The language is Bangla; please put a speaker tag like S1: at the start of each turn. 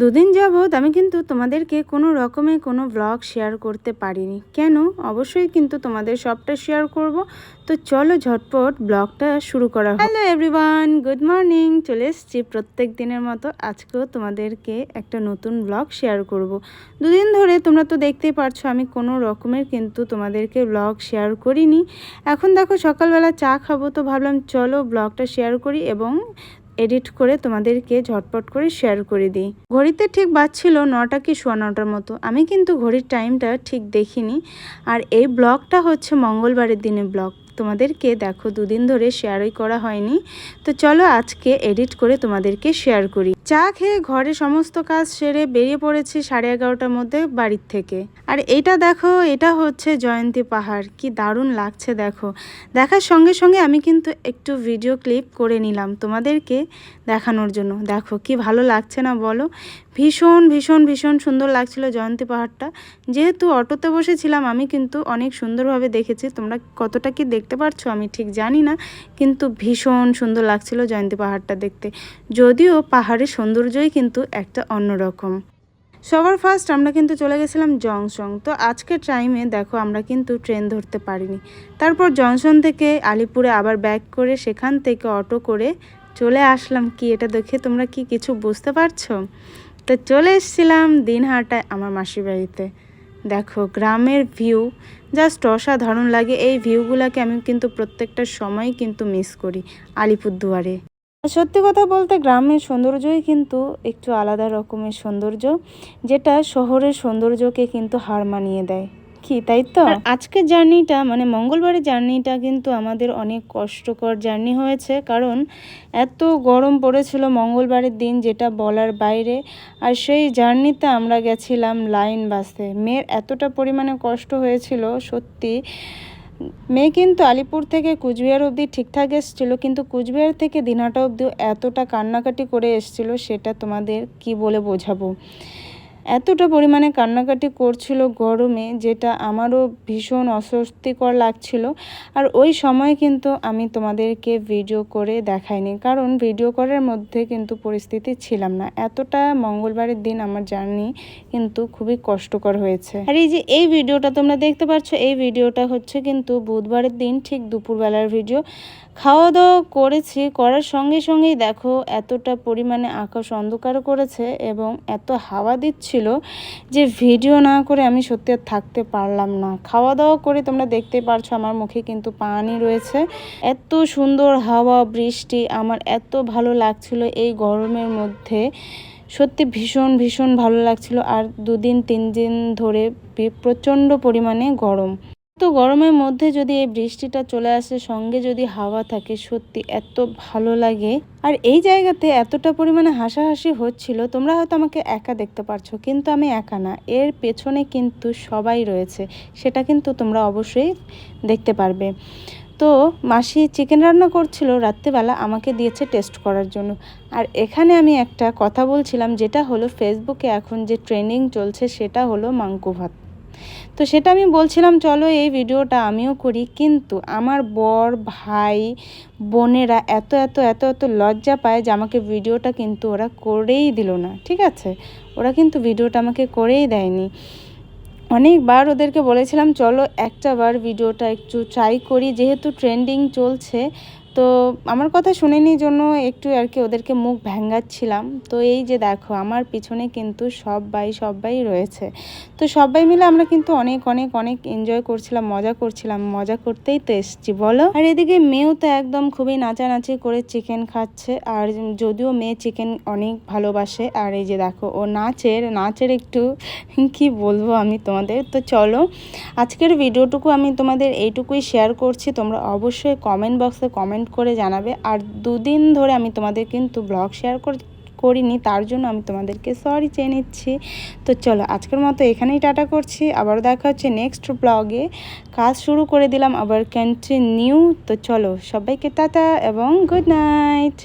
S1: দুদিন যাবৎ আমি কিন্তু তোমাদেরকে কোনো রকমে কোনো ব্লগ শেয়ার করতে পারিনি। কেন? অবশ্যই কিন্তু তোমাদের সবটা শেয়ার করব। তো চলো ঝটপট ব্লগটা শুরু করা হ্যালো এভরিওয়ান গুড মর্নিং চলে এসছি প্রত্যেক দিনের মতো আজকেও তোমাদেরকে একটা নতুন ব্লগ শেয়ার করব। দুদিন ধরে তোমরা তো দেখতেই পারছ আমি কোনো রকমের কিন্তু তোমাদেরকে ব্লগ শেয়ার করিনি। এখন দেখো সকালবেলা চা খাব তো ভাবলাম চলো ব্লগটা শেয়ার করি এবং এডিট করে তোমাদেরকে ঝটপট করে শেয়ার করে দিই। ঘড়িতে ঠিক বাজছিল নটা কি সোয়া নটার মতো। আমি কিন্তু ঘড়ির টাইমটা ঠিক দেখিনি। আর এই ব্লগটা হচ্ছে মঙ্গলবারের দিনে ব্লগ। তোমাদেরকে দেখো, দুদিন ধরে শেয়ারই করা হয়নি। তো চলো আজকে এডিট করে তোমাদেরকে শেয়ার করি। চা খেয়ে ঘরে সমস্ত কাজ সেরে বেরিয়ে পড়েছি সাড়ে এগারোটার মধ্যে বাড়ির থেকে। আর এটা দেখো, এটা হচ্ছে জয়ন্তী পাহাড়। কি দারুণ লাগছে দেখো। দেখার সঙ্গে সঙ্গে আমি কিন্তু একটু ভিডিও ক্লিপ করে নিলাম তোমাদেরকে দেখানোর জন্য। দেখো কি ভালো লাগছে না বলো? ভীষণ ভীষণ ভীষণ সুন্দর লাগছিল জয়ন্তী পাহাড়টা। যেহেতু অটোতে বসেছিলাম, আমি কিন্তু অনেক সুন্দরভাবে দেখেছি। তোমরা কতটা কি দেখতে পারছ আমি ঠিক জানি না, কিন্তু ভীষণ সুন্দর লাগছিল জয়ন্তী পাহাড়টা দেখতে। যদিও পাহাড়ের সৌন্দর্যই কিন্তু একটা অন্যরকম সবার ফার্স্ট আমরা কিন্তু চলে গেছিলাম জংশন। তো আজকের টাইমে দেখো আমরা কিন্তু ট্রেন ধরতে পারিনি। তারপর জংশন থেকে আলিপুরে আবার ব্যাক করে সেখান থেকে অটো করে চলে আসলাম। কি এটা দেখে তোমরা কি কিছু বুঝতে পারছ? তো চলে এসেছিলাম দিনহাটায় আমার মাসির বাড়িতে। দেখো গ্রামের ভিউ জাস্ট অসাধারণ লাগে। এই ভিউগুলোকে আমি কিন্তু প্রত্যেকটা সময় কিন্তু মিস করি আলিপুরদুয়ারে। সত্যি কথা বলতে গ্রামের সৌন্দর্যই কিন্তু একটু আলাদা রকমের সৌন্দর্য, যেটা শহরের সৌন্দর্যকে কিন্তু হার মানিয়ে দেয়। কি, তাই তো? আজকের জার্নিটা মানে মঙ্গলবারের জার্নিটা কিন্তু আমাদের অনেক কষ্টকর জার্নি হয়েছে, কারণ এত গরম পড়েছিল মঙ্গলবারের দিন যেটা বলার বাইরে, আর সেই জার্নিতে আমরা গেছিলাম লাইন বাসে। মেয়ের এতটা পরিমাণে কষ্ট হয়েছিল, সত্যি। মেয়ে কিন্তু আলিপুর থেকে কুচবিহার অবধি ঠিকঠাক এসেছিল, কিন্তু কুচবিহার থেকে দিনহাটা অবধি এতটা কান্নাকাটি করে এসেছিল সেটা তোমাদের কি বলে বোঝাবো? এতটা পরিমাণে কান্নাকাটি করছিল গরমে যেটা আমারও ভীষণ অস্বস্তিকর লাগছিল। আর ওই সময় কিন্তু আমি তোমাদেরকে ভিডিও করে দেখাইনি। কারণ ভিডিও করার মধ্যে কিন্তু পরিস্থিতি ছিলাম না। এতটা মঙ্গলবারের দিন আমার জার্নি কিন্তু খুবই কষ্টকর হয়েছে। আর এই যে এই ভিডিওটা তোমরা দেখতে পাচ্ছ, এই ভিডিওটা হচ্ছে কিন্তু বুধবারের দিন ঠিক দুপুরবেলার ভিডিও খাওয়া দাওয়া করেছি, করার সঙ্গে সঙ্গেই দেখো এতটা পরিমাণে আকাশ অন্ধকার করেছে এবং এত হাওয়া দিচ্ছিল যে ভিডিও না করে আমি সত্যি আর থাকতে পারলাম না। খাওয়া দাওয়া করে তোমরা দেখতে পারছ আমার মুখে কিন্তু পানি রয়েছে। এত সুন্দর হাওয়া, বৃষ্টি, আমার এত ভালো লাগছিল এই গরমের মধ্যে। সত্যি ভীষণ ভীষণ ভালো লাগছিল আর দুদিন, তিন দিন ধরে প্রচণ্ড পরিমাণে গরম। তো গরমের মধ্যে যদি এই বৃষ্টিটা চলে আসে, সঙ্গে যদি হাওয়া থাকে, সত্যি এত ভালো লাগে। আর এই জায়গাতে এতটা পরিমাণে হাসাহাসি হচ্ছিল, তোমরা হয়তো আমাকে একা দেখতে পারছ, কিন্তু আমি একা না। এর পেছনে কিন্তু সবাই রয়েছে, সেটা কিন্তু তোমরা অবশ্যই দেখতে পারবে। তো মাসি চিকেন রান্না করছিল রাত্রিবেলা, আমাকে দিয়েছে টেস্ট করার জন্য। আর এখানে আমি একটা কথা বলছিলাম, যেটা হলো ফেসবুকে এখন যে ট্রেনিং চলছে, সেটা হলো মাংকু ভাত। তো সেটা আমি বলছিলাম, চলো এই ভিডিওটা আমিও করি। কিন্তু আমার বর, ভাই, বোনেরা এত এত এত এত লজ্জা পায় যে আমাকে ভিডিওটা কিন্তু ওরা করেই দিল না, ঠিক আছে? ওরা কিন্তু ভিডিওটা আমাকে করেই দেয়নি। অনেকবার ওদেরকে বলেছিলাম, চলো একটা বার ভিডিওটা একটু ট্রাই করি। যেহেতু ট্রেন্ডিং চলছে তো আমার কথা শুনেনি জন্য একটু আর কি ওদেরকে মুখ ভ্যাঙ্গাচ্ছিলাম তো এই যে দেখো, আমার পিছনে কিন্তু সবাই সবাই রয়েছে। তো সবাই মিলে আমরা কিন্তু অনেক অনেক অনেক এনজয় করছিলাম, মজা করছিলাম। মজা করতেই তো এসছি, বলো? আর এদিকে মেয়েও তো একদম খুবই নাচানাচি করে চিকেন খাচ্ছে। আর যদিও মেয়ে চিকেন অনেক ভালোবাসে, আর এই যে দেখো, ও নাচের নাচের একটু কি বলব আমি তোমাদের? তো চলো, আজকের ভিডিওটুকু আমি তোমাদের এইটুকুই শেয়ার করছি। তোমরা অবশ্যই কমেন্ট বক্সে কমেন্ট কমেন্ট করে জানাবে। আর দুদিন ধরে আমি তোমাদের কিন্তু ব্লগ শেয়ার করিনি, তার জন্য আমি তোমাদেরকে সরি চেয়ে নিচ্ছি। তো চলো, আজকের মতো এখানেই টাটা করছি। আবার দেখা হচ্ছে নেক্সট ব্লগে কাজ শুরু করে দিলাম, আবার কন্টিনিউ তো চলো, সবাইকে টাটা এবং গুড নাইট